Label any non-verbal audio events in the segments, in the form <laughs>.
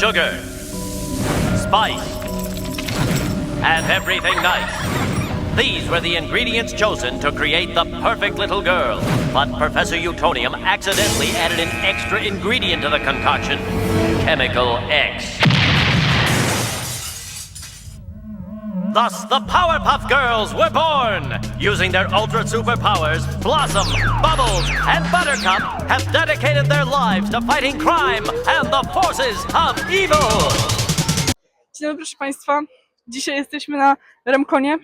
sugar, spice, and everything nice. These were the ingredients chosen to create the perfect little girl. But Professor Utonium accidentally added an extra ingredient to the concoction Chemical X. Thus, the Powerpuff Girls were born! Using their ultra superpowers, Blossom, Bubbles, and Buttercup have dedicated their lives to fighting crime and the forces of evil! Dzień dobry, proszę Państwa. Dzisiaj jesteśmy na Remkonie.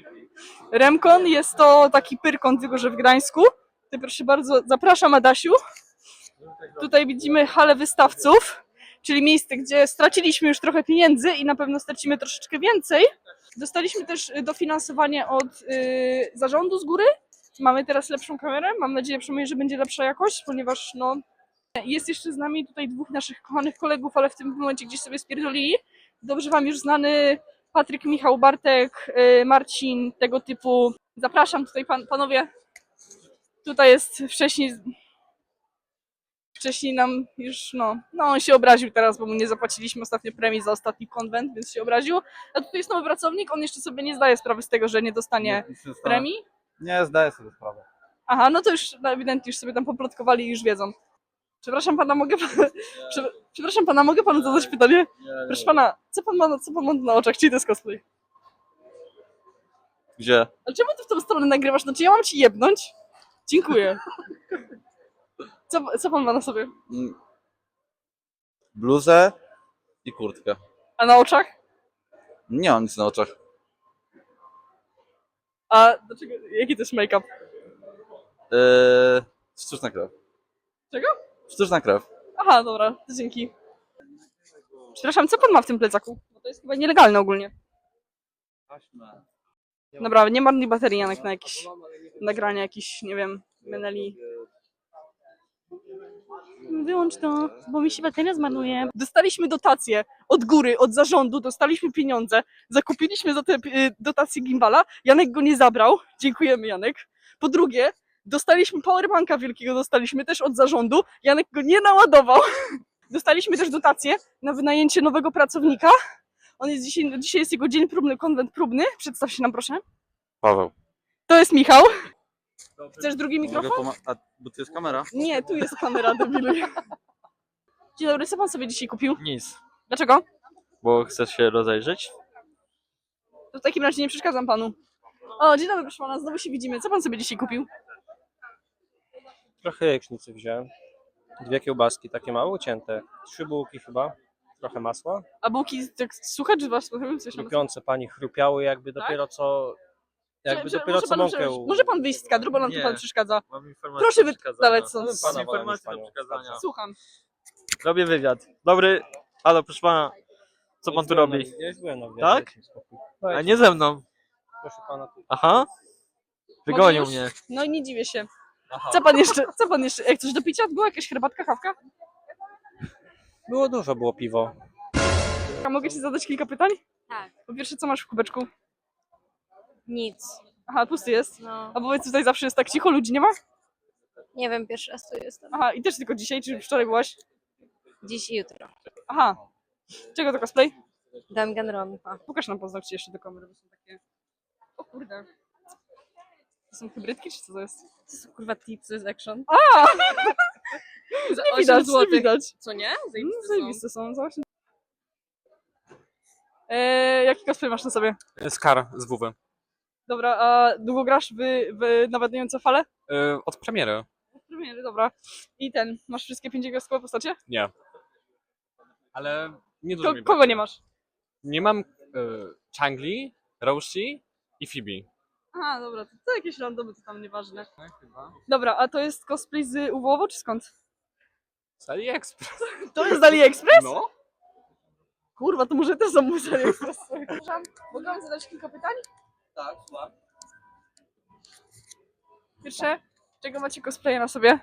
Remkon jest to taki pyrkon, tylko że w Gdańsku. Tutaj proszę bardzo, zapraszam Adasiu. Tutaj widzimy halę wystawców, czyli miejsce, gdzie straciliśmy już trochę pieniędzy i na pewno stracimy troszeczkę więcej. Dostaliśmy też y, dofinansowanie od y, zarządu z góry. Mamy teraz lepszą kamerę. Mam nadzieję przynajmniej, że będzie lepsza jakość, ponieważ no, jest jeszcze z nami tutaj dwóch naszych kochanych kolegów, ale w tym momencie gdzieś sobie spierdolili. Dobrze Wam już znany Patryk, Michał, Bartek, y, Marcin, tego typu. Zapraszam tutaj pan, panowie. Tutaj jest wcześniej. Wcześniej nam już, no, no on się obraził teraz, bo mu nie zapłaciliśmy ostatnio premii za ostatni konwent, więc się obraził. A tutaj jest nowy pracownik, on jeszcze sobie nie zdaje sprawy z tego, że nie dostanie premii. Nie, zdaję sobie sprawę. Aha, no to już no, ewidentnie już sobie tam poplotkowali i już wiedzą. Przepraszam pana, mogę pan... Prze... Przepraszam pana, mogę panu zadać pytanie? Proszę pana, co pan ma, co pan ma na oczach? Czy to jest cosplay? Gdzie? Ale czemu ty w tą stronę nagrywasz? No czy ja mam ci jebnąć? Dziękuję. <laughs> Co, co pan ma na sobie? Mm. Bluzę i kurtkę. A na oczach? Nie mam nic na oczach. A dlaczego? Jaki to jest make-up? Yy, sztuczna krew. Czego? Sztuczna krew. Aha, dobra, to dzięki. Przepraszam, co pan ma w tym plecaku? Bo to jest chyba nielegalne ogólnie. Dobra, nie marnuj baterii, Janek, na jakieś nagrania, jakiś, nie wiem, Meneli. Wyłącz to, bo mi się bateria zmarnuje. Dostaliśmy dotację od góry, od zarządu, dostaliśmy pieniądze, zakupiliśmy za te y, dotacje gimbala, Janek go nie zabrał, dziękujemy Janek. Po drugie, dostaliśmy powerbanka wielkiego, dostaliśmy też od zarządu, Janek go nie naładował. <laughs> Dostaliśmy też dotację na wynajęcie nowego pracownika. On jest dzisiaj, dzisiaj jest jego dzień próbny, konwent próbny. Przedstaw się nam proszę. Paweł. To jest Michał. Chcesz drugi Mogę mikrofon? poma- A, bo tu jest kamera? Nie, tu jest kamera, debilu. Dzień dobry, co pan sobie dzisiaj kupił? Nic, Dlaczego? bo chcesz się rozejrzeć? To w takim razie nie przeszkadzam panu. O, dzień dobry, proszę pana, znowu się widzimy. Co pan sobie dzisiaj kupił? Trochę jajecznicy wziąłem. Dwie kiełbaski, takie małe, ucięte. Trzy bułki chyba. Trochę masła. A bułki, tak słuchać, że was coś tam Chrupiące pani chrupiały jakby Tak? dopiero co... Jakby Prze- dopiero może co pan- mąkę... prze- Może pan wyjść z kadru, bo nam tu Nie. pan przeszkadza. Mam informację Proszę do przekazania. stąd. Pana wolę niż informację do panią. przekazania. Słucham. Robię wywiad. Dobry. Halo, proszę pana. Co pan tu Byłem na- robi? Ja już byłem na wywiadzie, Tak? dajcie mi spokój. A Dajcie nie ze mną. Proszę pana tu. Aha. Wygonił mnie. No i nie dziwię się. Aha. Co pan jeszcze, co pan jeszcze, jak coś do picia? Była jakaś herbatka, kawka? Było dużo, było piwo. A mogę ci zadać kilka pytań? Tak. Po pierwsze, co masz w kubeczku? Nic. Aha, pusty jest. No, A powiedz, tutaj zawsze jest tak cicho, ludzi nie ma? nie wiem, pierwszy raz tu jestem. Aha, i też tylko dzisiaj, czy wczoraj byłaś? Dziś i jutro. Aha. Czego to cosplay? Danganronpa. Pokaż nam paznokcie jeszcze do kamery, bo są takie... O kurde. To są hybrydki, czy co to jest? To są kurwa tipsy z action. A! <laughs> Za Nie 8 widać, nie widać. Co nie? No, Zajebiste są. zajebiste są, właśnie. Eee, jaki cosplay masz na sobie? Skar z WW. Dobra, a długo grasz w, w nawadniające fale? Yy, od premiery. Premiery, dobra. I ten, masz wszystkie pięć gwiazdkowe postacie? Nie. Ale nie dużo Ko- mi kogo brakuje. nie masz? Nie mam yy, Changli, Roshi i Phoebe. Aha, dobra, to, to jakieś randomy, to tam nieważne. Dobra, a to jest cosplay z Uwołowo, czy skąd? Z AliExpress. <laughs> To jest z AliExpress? No. Kurwa, to może też są z AliExpress. <laughs> Wam zadać kilka pytań? Tak, słucham. Pierwsze, czego macie cosplaye na sobie?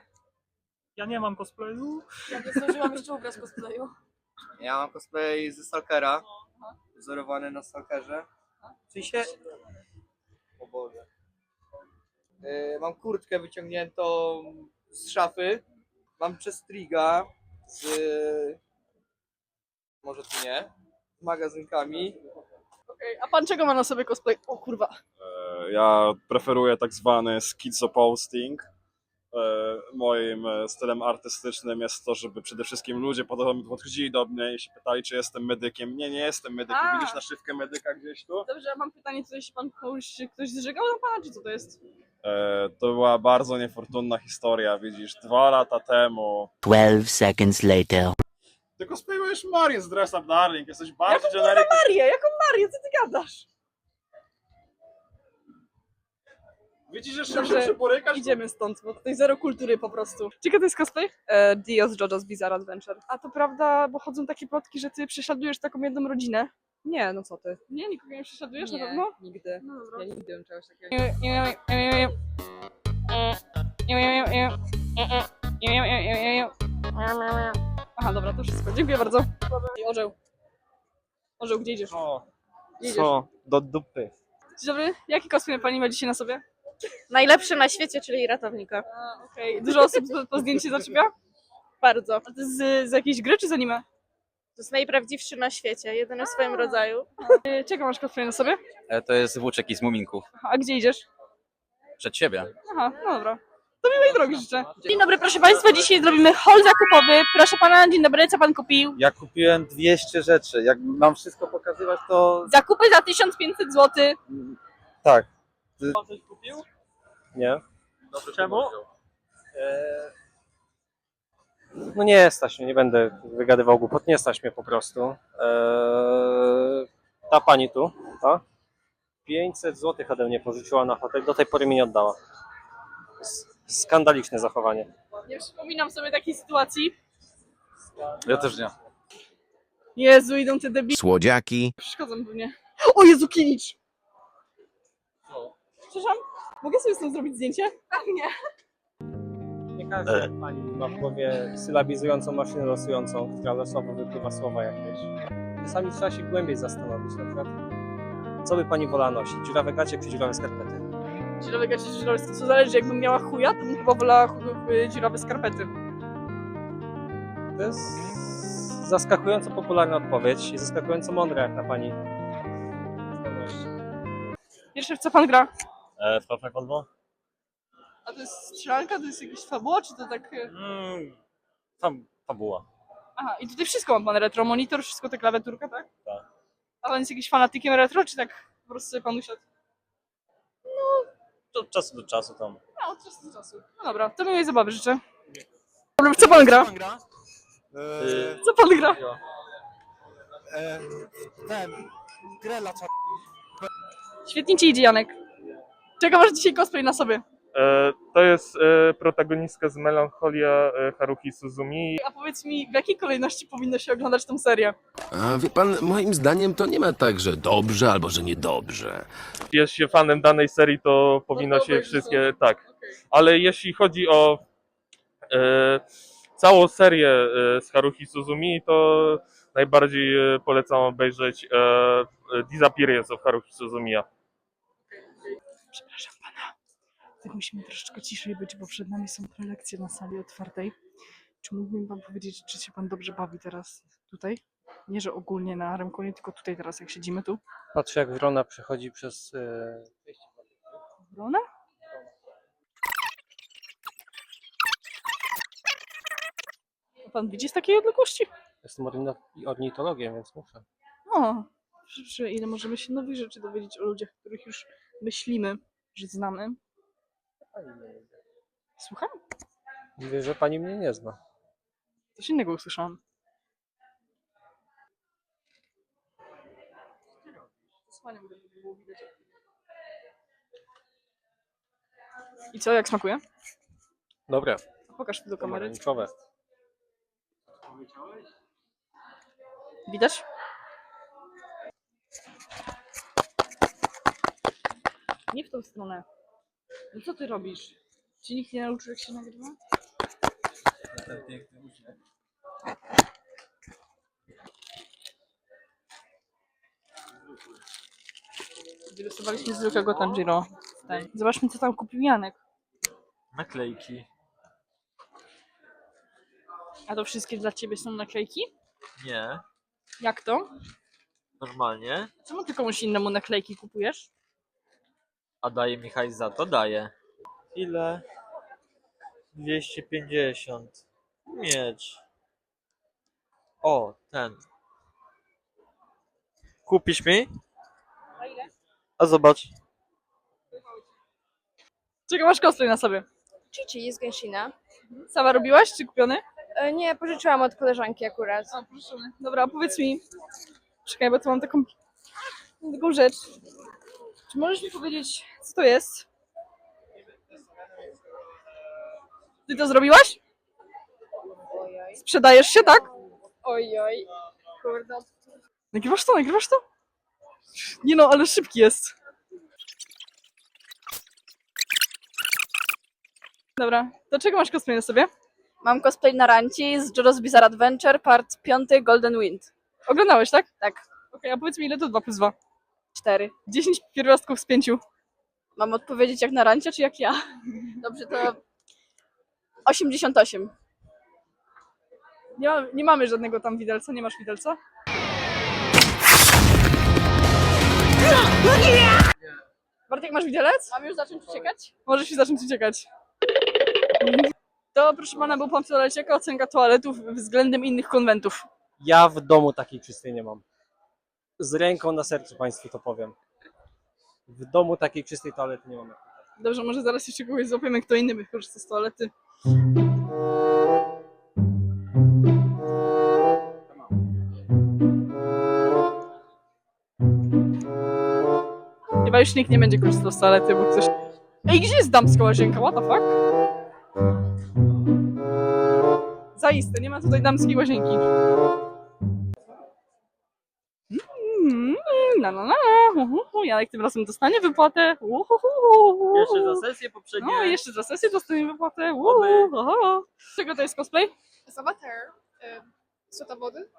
Ja nie mam cosplayu. Ja nie zdążyłam jeszcze ubrać cosplayu. Ja mam cosplay ze Stalkera, wzorowany na Stalkerze. W sensie... O Boże. Yy, mam kurtkę wyciągniętą z szafy. Mam przez Triga z może tu nie, z magazynkami. Okej, a pan czego ma na sobie cosplay? O kurwa. E, Ja preferuję tak zwany schizoposting. E, Moim e, stylem artystycznym jest to, żeby przede wszystkim ludzie pod- podchodzili do mnie i się pytali, czy jestem medykiem. Nie, nie jestem medykiem. A. Widzisz naszywkę medyka gdzieś tu? Dobrze, ja mam pytanie, tutaj się pan kogoś, czy ktoś zżegał na pana, czy co to jest? E, To była bardzo niefortunna historia, widzisz. Dwa lata temu. 12 seconds later. Ty cosplayujesz Marię z Dress Up Darling. Jesteś bardzo Jaką generic. Marię, jaką Marię, co ty gadasz? Widzisz, że Dobrze, się borykasz? Idziemy stąd, bo tutaj zero kultury po prostu. Ciekawe to jest cosplay? E, Dio z JoJo's Bizarre Adventure. A to prawda, bo chodzą takie plotki, że ty prześladujesz taką jedną rodzinę. Nie, no co ty? Nie, nikogo nie prześladujesz nie, na pewno? nigdy. No dobra. Ja nigdy bym czegoś takiego. Aha, dobra, to wszystko. Dziękuję bardzo. I orzeł. Orzeł, gdzie idziesz? O, Gdzie idziesz? co? Do dupy. Dzień dobry, jaki cosplay pani ma dzisiaj na sobie? Najlepszy na świecie, czyli ratownika. A, Okej, dużo osób po, po zdjęcie zaczepia? Bardzo. A to jest z, z jakiejś gry czy z anime? To jest najprawdziwszy na świecie, jedyny w swoim rodzaju. Y, Czego masz cosplay na sobie? E, To jest włóczek i z muminków. Aha, a gdzie idziesz? Przed siebie. Aha, no dobra. Drogi życzę. Dzień dobry, proszę Państwa, dzisiaj zrobimy haul zakupowy. Proszę Pana, dzień dobry, co Pan kupił? Ja kupiłem 200 rzeczy. Jak mam wszystko pokazywać, to Zakupy za 1500 zł. tak. Coś kupił? Nie. Czemu? E, No nie stać mnie, nie będę wygadywał głupot, nie stać mnie po prostu. E, Ta pani tu, ta, 500 zł ode mnie pożyczyła na hotel, do tej pory mi nie oddała. S- Skandaliczne zachowanie. Nie przypominam sobie takiej sytuacji. Ja też nie. Jezu, idą te debile. Słodziaki. Przeszkodzą pewnie. O Jezu, Kilicz! Przepraszam, mogę sobie z tym zrobić zdjęcie? Nie. Nie każda pani ma w głowie sylabizującą maszynę losującą, która losowo wypływa słowa jakieś. Czasami trzeba się głębiej zastanowić, na przykład, co by pani wolała nosić, dziurawe gacie czy dziurawe skarpety? Dziurawe gacie, dziurawe skarpety. Co zależy, jakbym miała chuja, to bym chyba wolała dziurawe skarpety. To jest zaskakująco popularna odpowiedź i zaskakująco mądra jak na pani. Pierwsze, w co Pan gra? E, w Half-Life 2? A to jest strzelanka, to jest jakaś fabuła, czy to tak... Mm, tam fabuła. Aha, i tutaj wszystko ma Pan retro, monitor, wszystko te klawiaturka, tak? Tak. A Pan jest jakimś fanatykiem retro, czy tak po prostu sobie Pan usiadł? Od czasu do czasu tam. No, od czasu do czasu. No dobra, to miłej zabawy życzę. Dobra, w co Pan gra? Co Pan gra? Ten, grela Świetnie Ci idzie, Janek. Czego masz dzisiaj cosplay na sobie? E, To jest e, protagonistka z Melancholia e, Haruhi Suzumi. A powiedz mi, w jakiej kolejności powinno się oglądać tą serię? A wie pan, moim zdaniem to nie ma tak, że dobrze albo że niedobrze. Jest się fanem danej serii, to powinno to się wszystkie. Tak. Ale jeśli chodzi o e, całą serię z Haruhi Suzumi, to najbardziej polecam obejrzeć e, Disappearance of Haruhi Suzumiya. Przepraszam musimy troszeczkę ciszej być, bo przed nami są prelekcje na sali otwartej. Czy mógłby mi pan powiedzieć, czy się pan dobrze bawi teraz tutaj? Nie, że ogólnie na Remkonie, tylko tutaj teraz, jak siedzimy tu. Patrzę jak wrona przechodzi przez... e, Wrona? A Pan widzi z takiej odległości? Jestem ornito- ornitologiem, więc muszę. O, że ile możemy się nowych rzeczy dowiedzieć o ludziach, których już myślimy, że znamy. Słucham? Mówię, że pani mnie nie zna. Coś innego usłyszałam. I co, jak smakuje? Dobre, Pokaż tu do kamery. pomarańczowe. Widać? Nie w tą stronę. No co ty robisz? Ci nikt nie nauczył, jak się nagrywa? Wylosowaliśmy zwykłego Tanjiro. Zobaczmy, co tam kupił Janek. naklejki. A to wszystkie dla ciebie są naklejki? Nie. Jak to? Normalnie. Czemu ty komuś innemu naklejki kupujesz? A daje mi hajs za to? Daje. Ile? 250. Miecz. O, ten. Kupisz mi? A ile? A zobacz. Czego masz cosplay na sobie? Chichi z Genshina. Sama robiłaś, czy kupiony? E, Nie, pożyczyłam od koleżanki akurat. A, proszę. Dobra, powiedz mi. Czekaj, bo tu mam taką, mam taką rzecz. Czy możesz mi powiedzieć, co to jest? Ty to zrobiłaś? Ojoj. Sprzedajesz się, tak? Ojoj. Kurde. Nagrywasz to? Nagrywasz to? Nie no, ale szybki jest. Dobra, do czego masz cosplay na sobie? Mam cosplay na Ranci z JoJo's Bizarre Adventure, part 5 Golden Wind. Oglądałeś, tak? Tak, Okej, a powiedz mi, ile to 2 plus 2? 4. 10 pierwiastków z 5. Mam odpowiedzieć jak na Rancie, czy jak ja? <laughs> Dobrze, to 88. Nie, ma, nie mamy żadnego tam widelca, nie masz widelca? Bartek, masz widelec? Mam już zacząć uciekać? Możesz się zacząć uciekać. To, proszę pana, był pan w toalecie. Jaka ocenka toaletów względem innych konwentów? Ja w domu takiej czystej nie mam. Z ręką na sercu Państwu to powiem. W domu takiej czystej toalety nie mamy. Dobrze, może zaraz jeszcze kogoś złapiemy, kto inny by korzystał z toalety. Chyba już nikt nie będzie korzystał z toalety, bo ktoś... Ej, gdzie jest damska łazienka? What the fuck? Zaiste, nie ma tutaj damskiej łazienki. Janek tym razem dostanie wypłatę. Uhuhu. Jeszcze za sesję poprzednią. No, jeszcze za sesję dostanie wypłatę. Uhu. Czego to jest cosplay? Z Avatar. Sota wody?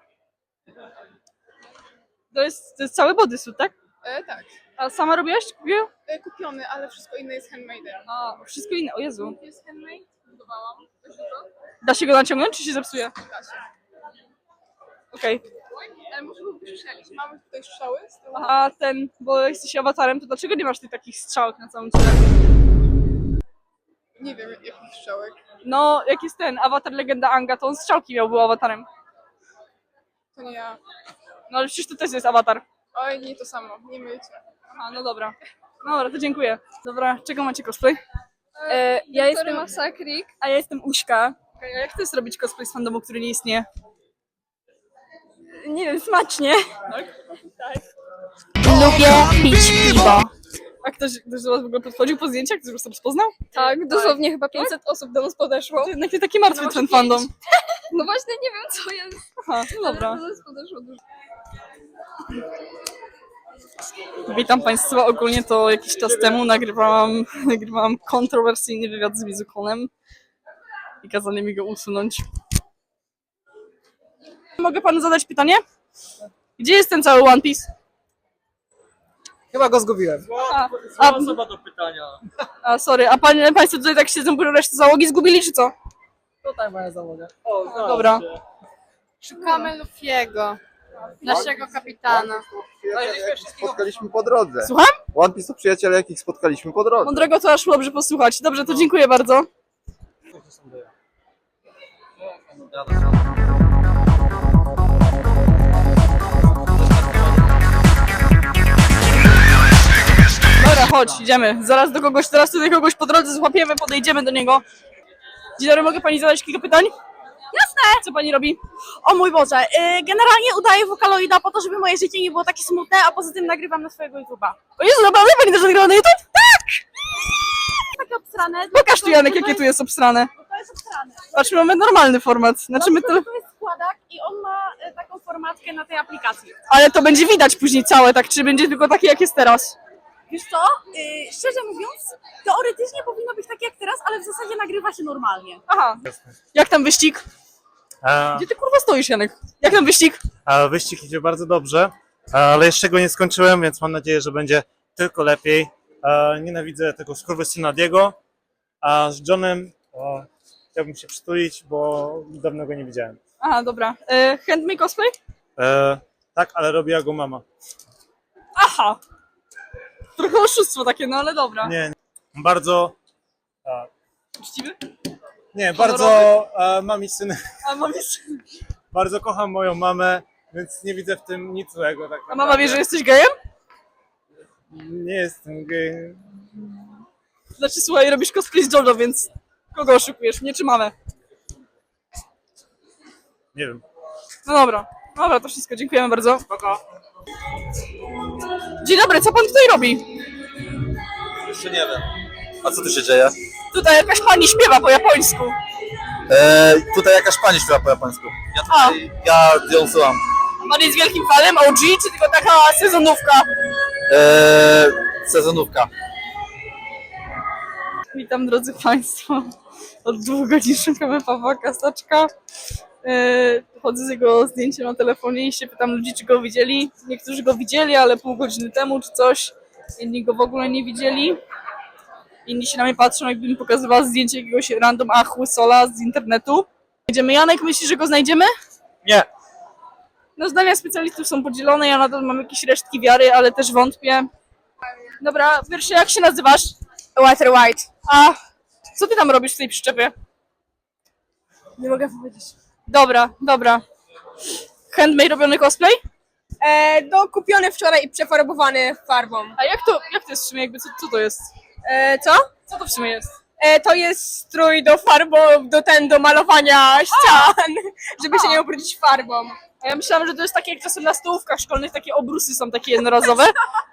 To jest, to jest cały bodysuit, tak? E, tak. A sama robiłaś? Kupiła? E, kupiony, ale wszystko inne jest handmade. A, wszystko inne, o Jezu. Jest handmade? Budowałam. Da się go naciągnąć, czy się zepsuje? Da się. Okej. Ale go przestrzelić. Mamy tutaj strzały z tyłu. A ten, bo jesteś awatarem, to dlaczego nie masz tych takich strzałek na całym ciele? Nie wiem, jakich strzałek. No, jak jest ten, awatar legenda Anga, to on strzałki miał, był awatarem. To nie ja. No ale przecież to też jest awatar. Oj, nie to samo. Nie myjcie. Aha, no dobra. No dobra, to dziękuję. Dobra, czego macie cosplay? E, ja jestem... Masakrik, a ja jestem Uśka. A jak jest robić cosplay z fandomu, który nie istnieje? Nie wiem, smacznie. Lubię pić piwo. A ktoś, ktoś do was w ogóle podchodził po zdjęciach? Ktoś was rozpoznał? Tak, dosłownie chyba 500 osób do nas podeszło. Jednak nie taki martwy No, ten pięć. fandom. <laughs> No właśnie, nie wiem co jest. Aha, no dobra. Do nas podeszło dużo. Witam Państwa. Ogólnie to jakiś czas temu nagrywałam, <laughs> nagrywałam kontrowersyjny wywiad z Mizukonem i kazali mi go usunąć. Mogę Panu zadać pytanie? Gdzie jest ten cały One Piece? Chyba go zgubiłem. A, Zła a, osoba do pytania. a sorry, a pan, Państwo tutaj tak siedzą, bo resztę załogi zgubili, czy co? Tutaj moja załoga. O, A, dobra. Szukamy Luffy'ego. Naszego kapitana. Spotkaliśmy po drodze. Słucham? One Piece to przyjaciele, jakich spotkaliśmy po drodze. Mądrego to aż dobrze posłuchać. Dobrze, to dziękuję bardzo. Dobra, chodź, idziemy. Zaraz do kogoś, teraz tutaj kogoś po drodze złapiemy, podejdziemy do niego. Dzień dobry, mogę pani zadać kilka pytań? Jasne! Co pani robi? O mój Boże, y, generalnie udaję wokaloida po to, żeby moje życie nie było takie smutne, a poza tym nagrywam na swojego YouTube'a. O Jezu, naprawdę pani też nagrywa na YouTube? Takie obsrane. Pokaż tu Janek, jakie tu jest obsrane. To jest obsrane. Patrz, mamy normalny format. Znaczy my to... To jest składak i on ma y, taką formatkę na tej aplikacji. Ale to będzie widać później całe, tak? Czy będzie tylko takie, jak jest teraz? Wiesz co, y, szczerze mówiąc, teoretycznie powinno być takie jak teraz, ale w zasadzie nagrywa się normalnie. Aha. Jak tam wyścig? A, Gdzie ty kurwa stoisz, Janek? Jak tam wyścig? a wyścig idzie bardzo dobrze, ale jeszcze go nie skończyłem, więc mam nadzieję, że będzie tylko lepiej. A, nienawidzę tego skurwysyna Diego, a z Johnem o, chciałbym się przytulić, bo dawno go nie widziałem. Aha, dobra. E, handmade cosplay? E, tak, ale robiła go mama. Aha! Trochę oszustwo takie, no ale dobra. Nie, nie. bardzo. A, Uczciwy? nie, bardzo e, mami syn. A mama, jest... Bardzo kocham moją mamę, więc nie widzę w tym nic złego. Tak A mama wie, że jesteś gejem? Nie jestem gejem. Znaczy, słuchaj, robisz cosplay z Jojo, więc kogo oszukujesz? Mnie czy mamę? Nie wiem. No dobra. Dobra, to wszystko. Dziękujemy bardzo. Dzień dobry, co pan tutaj robi? Jeszcze nie wiem. A co tu się dzieje? Tutaj jakaś pani śpiewa po japońsku. E, tutaj jakaś pani śpiewa po japońsku. Ja, tutaj, ja ją słucham. Pan jest wielkim fanem OG, czy tylko taka sezonówka? E, sezonówka. Witam drodzy Państwo. Od dwóch godzin szukamy Pawła Kasaczka. Yy, Chodzę z jego zdjęciem na telefonie i się pytam ludzi, czy go widzieli. Niektórzy go widzieli, ale pół godziny temu czy coś. Inni go w ogóle nie widzieli. Inni się na mnie patrzą, jakbym pokazywała zdjęcie jakiegoś random achły sola z internetu. Jedziemy. Janek, myślisz, że go znajdziemy? Nie. No zdania specjalistów są podzielone, ja nadal mam jakieś resztki wiary, ale też wątpię. Dobra, pierwszy jak się nazywasz? Walter White. A co ty tam robisz w tej przyczepie? Nie mogę powiedzieć. Dobra, dobra. Handmade robiony cosplay? E, no, kupiony wczoraj i przefarbowany farbą. A jak to, jak to jest w sumie, jakby co, co to jest? E, co? Co to w sumie jest? E, to jest strój do farbą, do ten, do malowania ścian, żeby się nie ubrudzić farbą. A ja myślałam, że to jest takie jak czasem na stołówkach szkolnych, takie obrusy są takie jednorazowe.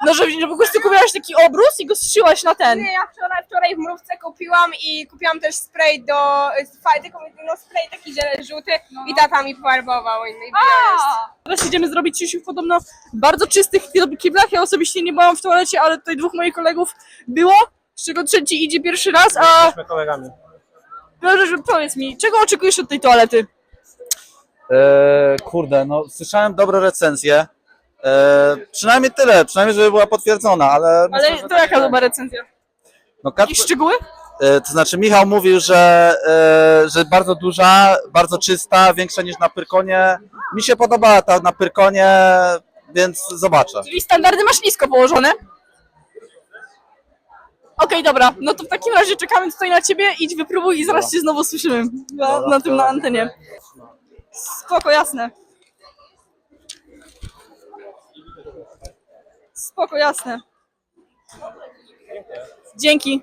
No, że, że po prostu kupiłaś taki obrus i go zszyłaś na ten. Nie, ja wczoraj, wczoraj w mrówce kupiłam i kupiłam też spray do, fa- no spray taki zielony, żółty i tata mi pofarbował. I, no i. Teraz idziemy zrobić siusiu w podobno bardzo czystych kib- kiblach. Ja osobiście nie byłam w toalecie, ale tutaj dwóch moich kolegów było, z czego trzeci idzie pierwszy raz, a Jesteśmy kolegami. Proszę, powiedz mi, czego oczekujesz od tej toalety? E, kurde, no słyszałem dobre recenzje. E, przynajmniej tyle, przynajmniej żeby była potwierdzona, ale... myślę, Ale że to tak jaka nie. dobra recenzja? No, Jakieś Kacper, szczegóły? e, to znaczy Michał mówił, że, e, że bardzo duża, bardzo czysta, większa niż na Pyrkonie. Mi się podobała ta na Pyrkonie, więc zobaczę. Czyli standardy masz nisko położone? Okej, dobra, no to w takim razie czekamy tutaj na ciebie, idź wypróbuj i zaraz cię znowu słyszymy na, na tym na antenie. Spoko, jasne. Spoko, jasne. Dzięki.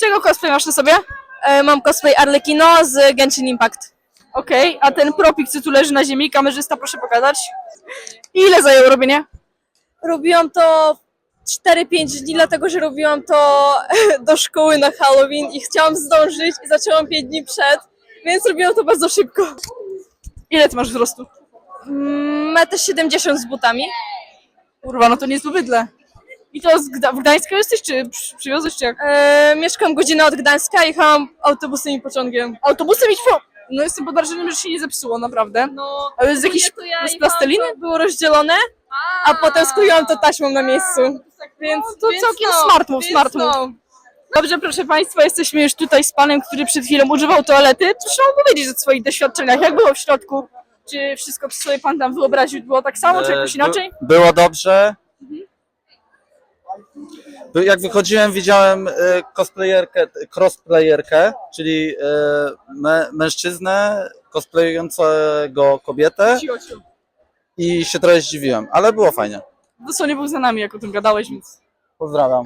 Czego cosplay masz na sobie? E, mam cosplay Arlecchino z Genshin Impact. Okej, a ten propik, co tu leży na ziemi, kamerzysta, proszę pokazać. Ile zajęło robienie? Robiłam to 4-5 dni, dlatego że robiłam to <laughs> do szkoły na Halloween i chciałam zdążyć i zaczęłam 5 dni przed, więc robiłam to bardzo szybko. Ile ty masz wzrostu? Mm, Metr 70 z butami. Kurwa, no to niezły bydle. I to z Gda- w Gdańsku jesteś, czy przy- przywiozłeś, czy jak? E, mieszkam godzinę od Gdańska, jechałam autobusem i pociągiem. Autobusem idź po... No jestem pod wrażeniem, że się nie zepsuło, naprawdę. No, Ale z jakiejś... to ja z plasteliny? to było rozdzielone, a potem skleiłam to taśmą na miejscu. Więc No, to więc całkiem no, smart move, smart move. Dobrze, proszę Państwa, jesteśmy już tutaj z panem, który przed chwilą używał toalety. Proszę opowiedzieć o swoich doświadczeniach. Jak było w środku? Czy wszystko sobie pan tam wyobraził było tak samo, czy E, jakoś by- inaczej? Było dobrze. By- Jak wychodziłem, widziałem e, cosplayerkę, crossplayerkę, czyli e, mę- mężczyznę cosplayującego kobietę Cicho, cicho. i się trochę zdziwiłem, ale było fajnie. Dosłownie był za nami, jak o tym gadałeś, więc... Pozdrawiam.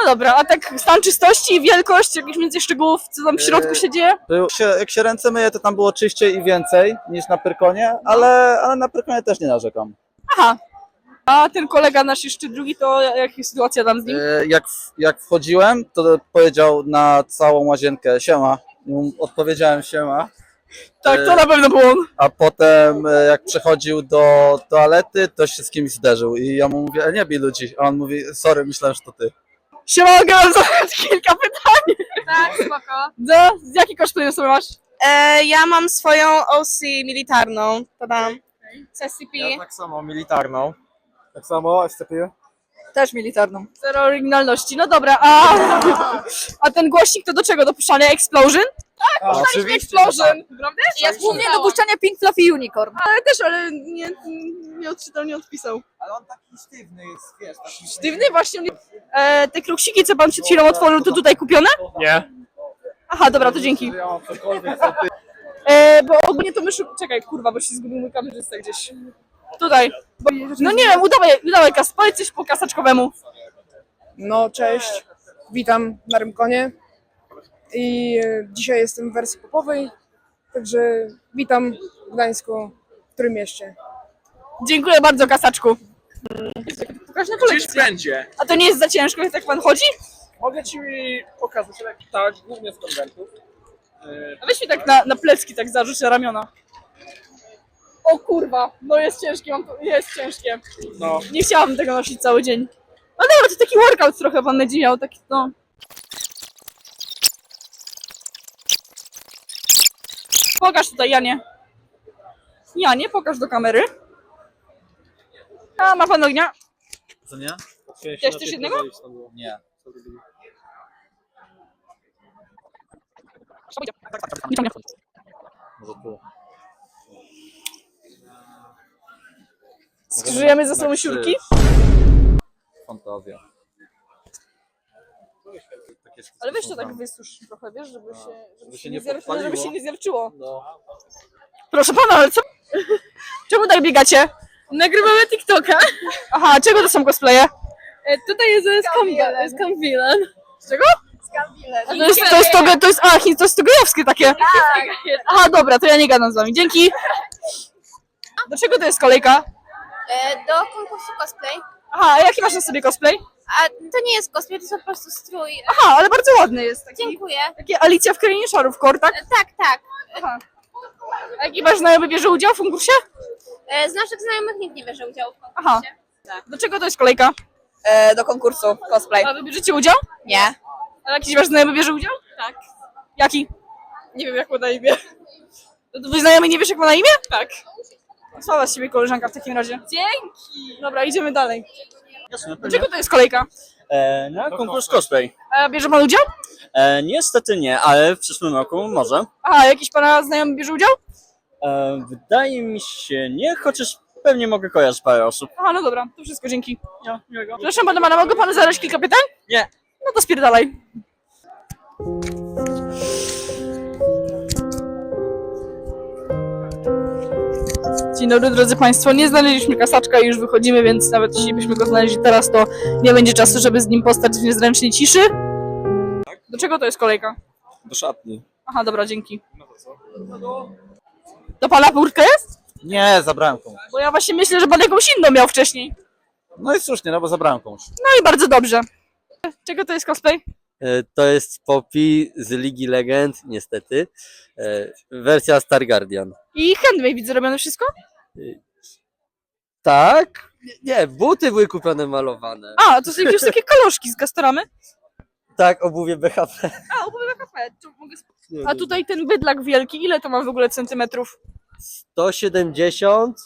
No dobra, a tak stan czystości, wielkość, jakieś więcej szczegółów, co tam w środku E, się dzieje? Był, się, jak się ręce myje, to tam było czyściej i więcej niż na Pyrkonie, ale, ale na Pyrkonie też nie narzekam. Aha. A ten kolega nasz jeszcze drugi, to jaka sytuacja tam z nim? E, Jak, jak wchodziłem, to powiedział na całą łazienkę siema. I mu Odpowiedziałem siema. Tak, to e, na pewno był on. A potem e, jak przechodził do toalety, to się z kimś zderzył. I ja mu mówię, "E, nie bij ludzi. A on mówi, sorry, myślałem, że to ty. Siema, mogę wam zadać kilka pytań. Tak, spoko. No, z jaki cosplay sobie masz? E, ja mam swoją OC militarną, to dam. CCP. tak samo, militarną. Tak samo, SCP. Też militarną. Zero oryginalności. No dobra, a, a ten głośnik to do czego? Do puszczania Explosion? Tak, puszczaliśmy Explosion. Prawda? Ja głównie do puszczania Pink Fluffy Unicorn. Ale też, ale nie, nie odczytał, nie odpisał. Ale on taki sztywny jest, wiesz, taki... Sztywny właśnie. E, te kruksiki, co pan przed chwilą otworzył, to tutaj kupione? Nie. Aha, dobra, to dzięki. E, bo ogólnie to my szu- Czekaj, kurwa, bo się zgubił mój kamerzysta gdzieś. Tutaj. Bo, no nie wiem, udawaj, udawaj kas, powiedz coś po kasaczkowemu. No, cześć. Witam na Rymkonie. I e, dzisiaj jestem w wersji popowej, także witam w Gdańsku, w którym mieście. Dziękuję bardzo, kasaczku. Pokaż na kolekcję. będzie. A to nie jest za ciężko, jak tak pan chodzi? Mogę ci pokazać, tak, głównie z konwentów. A weź mi tak na, na plecki tak zarzuć na ramiona. O kurwa, no jest ciężkie, mam to, jest ciężkie. No. Nie chciałabym tego nosić cały dzień. No dobra, to taki workout trochę pan będzie miał, taki no. Pokaż tutaj, Janie. Janie, pokaż do kamery. A, ma pan ognia? Co nie? Chciałeś też jednego? Nie. Skrzyżujemy ze sobą siurki? Fantazja. Ale weź to tak wysusz trochę, wiesz, żeby się, żeby się, nie, nie zjar- podpaliło. żeby się nie zjarczyło. No. Proszę pana, ale co? <laughs> Czemu tak biegacie? Nagrywamy TikToka. Aha, czego to są cosplaye? Tutaj jest z Kambilen. Z czego? To jest, to jest, to, to jest, a, chi- to jest to gejowskie takie. Aha, dobra, to ja nie gadam z wami. Dzięki. Do czego to jest kolejka? Do konkursu cosplay. Aha, a jaki masz na sobie cosplay? A to nie jest cosplay, to jest po prostu strój. Aha, ale bardzo ładny jest. Taki, Dziękuję. takie Alicja w Krainie Szarów, kor, tak? Tak, tak. A jaki wasz znajomy bierze udział w konkursie? Z naszych znajomych nikt nie bierze udziału w Aha. Do czego to jest kolejka? do konkursu cosplay. A wy bierzecie udział? Nie. A jakiś wasz znajomy bierze udział? Tak. Jaki? Nie wiem, jak ma na imię. To twój znajomy nie wiesz, jak ma na imię? Tak. Słaba z ciebie koleżanka w takim razie. Dzięki. Dobra, idziemy dalej. Do czego to jest kolejka? E, na konkurs cosplay. A bierze pan udział? E, niestety nie, ale w przyszłym roku może. Aha, jakiś pana znajomy bierze udział? E, wydaje mi się nie, chociaż pewnie mogę kojarzyć parę osób. Aha, no dobra, to wszystko, dzięki. Ja, miłego. Proszę pana, pana, mogę panu zadać kilka pytań? Nie. No to spierdalaj. Dzień dobry drodzy Państwo, nie znaleźliśmy kasaczka i już wychodzimy, więc nawet jeśli byśmy go znaleźli teraz, to nie będzie czasu, żeby z nim postać w niezręcznej ciszy. Do czego to jest kolejka? Do szatni. Aha, dobra, dzięki. To pana kurtka jest? Nie, zabrałem komuś. Bo ja właśnie myślę, że pan jakąś inną miał wcześniej. No i słusznie, no bo zabrałem komuś. No i bardzo dobrze. Czego to jest cosplay? E, to jest Poppy z Ligi Legend, niestety. E, wersja Star Guardian. I handmade zrobione wszystko? Tak? Nie, buty były kupione malowane. A, to są jakieś takie kaloszki z Gastoramy? Tak, obuwie BHP. A, kafe. Tu mogę A tutaj ten bydlak wielki, ile to ma w ogóle centymetrów? 170.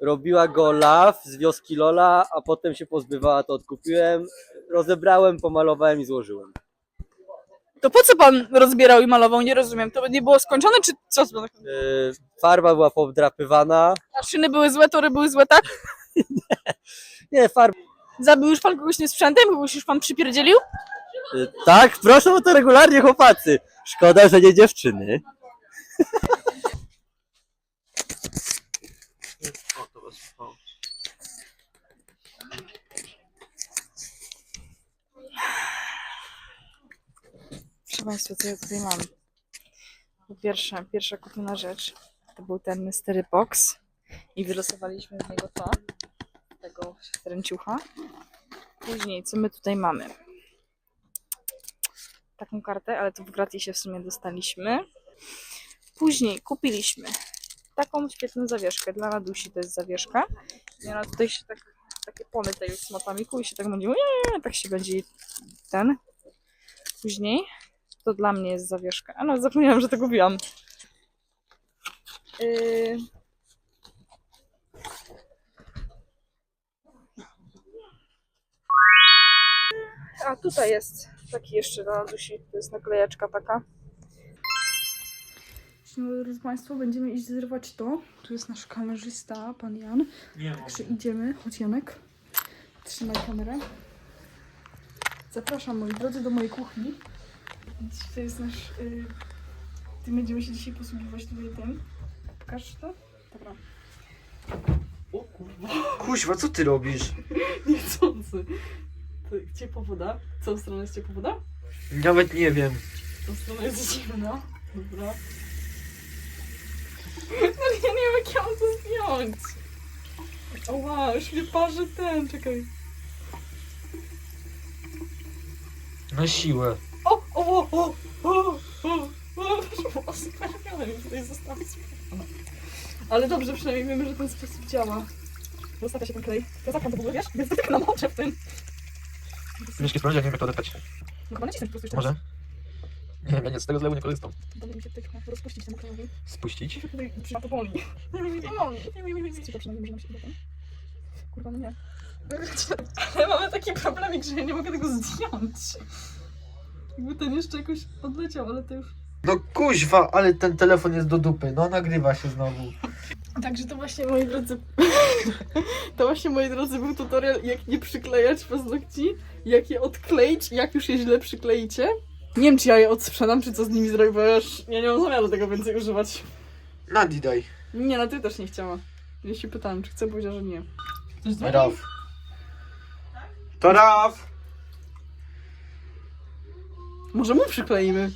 Robiła go Law z wioski Lola, a potem się pozbywała, to odkupiłem. Rozebrałem, pomalowałem i złożyłem. To po co pan rozbierał i malował? Nie rozumiem. To nie było skończone, czy co? E, farba była podrapywana. A szyny były złe, tory były złe, tak? <laughs> Nie, farba. Zabił już pan kogoś tym sprzętem? Kogoś już pan przypierdzielił? E, tak, proszę o to regularnie, chłopacy. Szkoda, że nie dziewczyny. <laughs> Proszę Państwa, co ja tutaj mam? Po pierwsze, pierwsza kupiona rzecz to był ten mystery box i wylosowaliśmy z niego to, tego ręciucha. Później, co my tutaj mamy? Taką kartę, ale to w gratisie w sumie dostaliśmy. Później kupiliśmy taką świetną zawieszkę. Dla Nadusi to jest zawieszka. I ona tutaj się tak, takie pony tej z motamiku i się tak będzie, nie, tak się będzie ten. Później to dla mnie jest zawieszka. A no, zapomniałam, że to kupiłam. Yy... A tutaj jest taki jeszcze dla Dusi, to jest naklejeczka taka. No, drodzy Państwo, będziemy iść zrywać to. Tu jest nasz kamerzysta, pan Jan. Także idziemy. Chodź Janek. Trzymaj kamerę. Zapraszam moi drodzy do mojej kuchni. To jest nasz... Y... Tym będziemy się dzisiaj posługiwać tutaj tym. Pokaż to? Dobra. Kuźwa, co ty robisz? <laughs> Niechcący. To ciepła woda. W tą stronę jest ciepła woda? Nawet nie wiem. Tą stronę jest zimna. Dobra. Ale <laughs> ja nie wiem jak ja mam to zdjąć. Oła, już mnie parzy ten, czekaj. Na siłę. O, o, o, o, o, o, o, o, sprawdziałem, tutaj zostawić. Ale dobrze, przynajmniej wiemy, że ten sposób działa. Zostawia się ten klej. Ja zakłam to w ogóle, wiesz? Więc tylko namoczę w tym. Mieszki sprawdzi, nie wiem jak to odebrać. No chyba nacisnąć po prostu jeszcze Może? Nie wiem, ja nie, z tego zlewu nie korzystam. Dobrze mi się tutaj trochę rozpuścić ten klejowi. Spuścić? Trzyma to boli. To boli. Co to przynajmniej może nam się uda? Kurwa, no nie. <laughs> Ale mamy taki problemik, że ja nie mogę tego zdjąć. Jakby ten jeszcze jakoś odleciał, ale to już... No kuźwa, ale ten telefon jest do dupy. No nagrywa się znowu. Także to właśnie, moi drodzy, <laughs> to właśnie, moi drodzy, był tutorial, jak nie przyklejać paznokci, jak je odkleić, jak już je źle przykleicie. Nie wiem, czy ja je odsprzedam, czy co z nimi zrobię, bo ja już ja nie mam zamiaru tego więcej używać. Nadi daj. Nie, no ty też nie chciała. Ja się pytałam, czy chce, powiedziała, że nie. Raf. To Raf! Może mu przykleimy.